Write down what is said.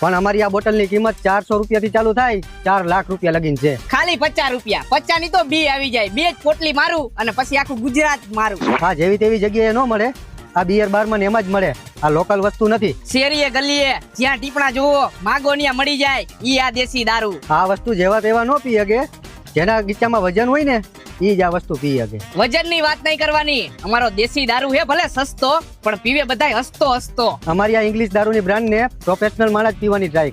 પણ અમારી આ બોટલની કિંમત ચારસો રૂપિયાથી ચાલુ થાય ચાર લાખ રૂપિયા લગીન છે. ખાલી પચાસ રૂપિયા. પચાસની તો બી આવી જાય. બે જ પોટલી મારું અને પછી આખું ગુજરાત મારું. આ જેવી તેવી જગ્યાએ ન મળે આ બિયર બારમાં એમ જ મળે. આ લોકલ વસ્તુ નથી. શેરીએ ગલીએ જ્યાં ટીપણા જુઓ માગો ત્યાં મળી જાય ઈ આ દેશી દારૂ. આ વસ્તુ જેવા તેવા ન પી શકે જેના ગીચામાં વજન હોય ને ઈ જ આ વસ્તુ પી શકે વજનની વાત નહીં કરવાની. અમારો દેશી દારૂ હે ભલે સસ્તો પણ પીવે બધાય હસતો હસતો. અમારી આ ઇંગ્લિશ દારૂની બ્રાન્ડને પ્રોફેશનલ માણસ પીવાની ટ્રાય